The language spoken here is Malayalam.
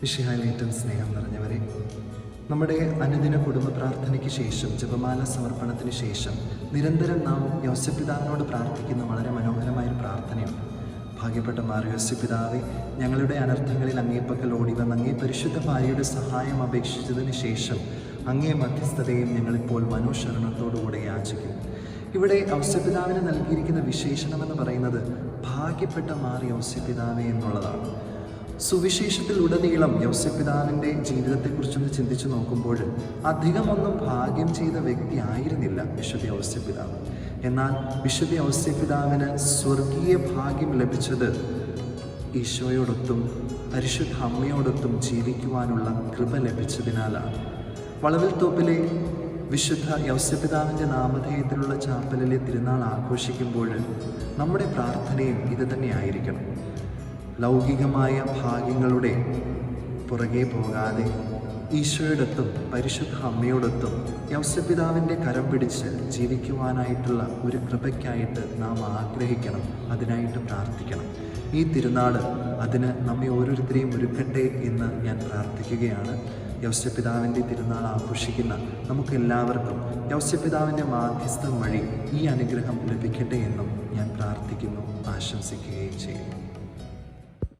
വിഷയാലേറ്റം സ്നേഹം നിറഞ്ഞവരെ നമ്മുടെ അനുദിന കുടുംബ പ്രാർത്ഥനയ്ക്ക് ശേഷം ജപമാല സമർപ്പണത്തിന് ശേഷം നിരന്തരം നാം യോസപിതാവിനോട് പ്രാർത്ഥിക്കുന്ന വളരെ മനോഹരമായ ഒരു പ്രാർത്ഥനയുണ്ട്. ഭാഗ്യപ്പെട്ട മാർ യോസപിതാവെ ഞങ്ങളുടെ അനർത്ഥങ്ങളിൽ അങ്ങേപ്പക്കൽ ഓടി വന്ന് അങ്ങേ പരിശുദ്ധ ഭാര്യയുടെ സഹായം അപേക്ഷിച്ചതിന് ശേഷം അങ്ങേ മധ്യസ്ഥതയും ഞങ്ങളിപ്പോൾ മനോശരണത്തോടുകൂടെ യാചിക്കുന്നു ഇവിടെ ഔസ്യപിതാവിന് നൽകിയിരിക്കുന്ന വിശേഷണമെന്ന് പറയുന്നത് ഭാഗ്യപ്പെട്ട മാറി ഔസ്യപിതാവെ എന്നുള്ളതാണ്. സുവിശേഷത്തിൽ ഉടനീളം യൗസ്യപിതാവിന്റെ ജീവിതത്തെക്കുറിച്ചൊന്ന് ചിന്തിച്ചു നോക്കുമ്പോൾ അധികമൊന്നും ഭാഗ്യം ചെയ്ത വ്യക്തി ആയിരുന്നില്ല വിശുദ്ധ ഔസ്യപിതാവ് എന്നാൽ വിശുദ്ധ ഔസ്യപിതാവിന് സ്വർഗീയ ഭാഗ്യം ലഭിച്ചത് ഈശോയോടൊത്തും പരിശുദ്ധ അമ്മയോടൊത്തും ജീവിക്കുവാനുള്ള കൃപ ലഭിച്ചതിനാലാണ് വളവിൽ തോപ്പിലെ വിശുദ്ധ യൗസ്യപിതാവിന്റെ നാമധേയത്തിലുള്ള ചാപ്പലിലെ തിരുനാൾ ആഘോഷിക്കുമ്പോൾ നമ്മുടെ പ്രാർത്ഥനയും ഇത് തന്നെയായിരിക്കണം. ലൗകികമായ ഭാഗ്യങ്ങളുടെ പുറകെ പോകാതെ ഈശോയോടൊത്തും പരിശുദ്ധ അമ്മയോടൊത്തും യൗസപിതാവിന്റെ കരം പിടിച്ച് ജീവിക്കുവാനായിട്ടുള്ള ഒരു കൃപയ്ക്കായിട്ട് നാം ആഗ്രഹിക്കണം അതിനായിട്ട് പ്രാർത്ഥിക്കണം. ഈ തിരുനാൾ അതിന് നമ്മെ ഓരോരുത്തരെയും ഒരുക്കട്ടെ എന്ന് ഞാൻ പ്രാർത്ഥിക്കുകയാണ്. യൗസ്യപിതാവിന്റെ തിരുനാൾ ആഘോഷിക്കുന്ന നമുക്കെല്ലാവർക്കും യൗസ്യപിതാവിന്റെ മാധ്യസ്ഥം വഴി ഈ അനുഗ്രഹം ലഭിക്കട്ടെ എന്നും ഞാൻ പ്രാർത്ഥിക്കുന്നു ആശംസിക്കുകയും ചെയ്യുന്നു.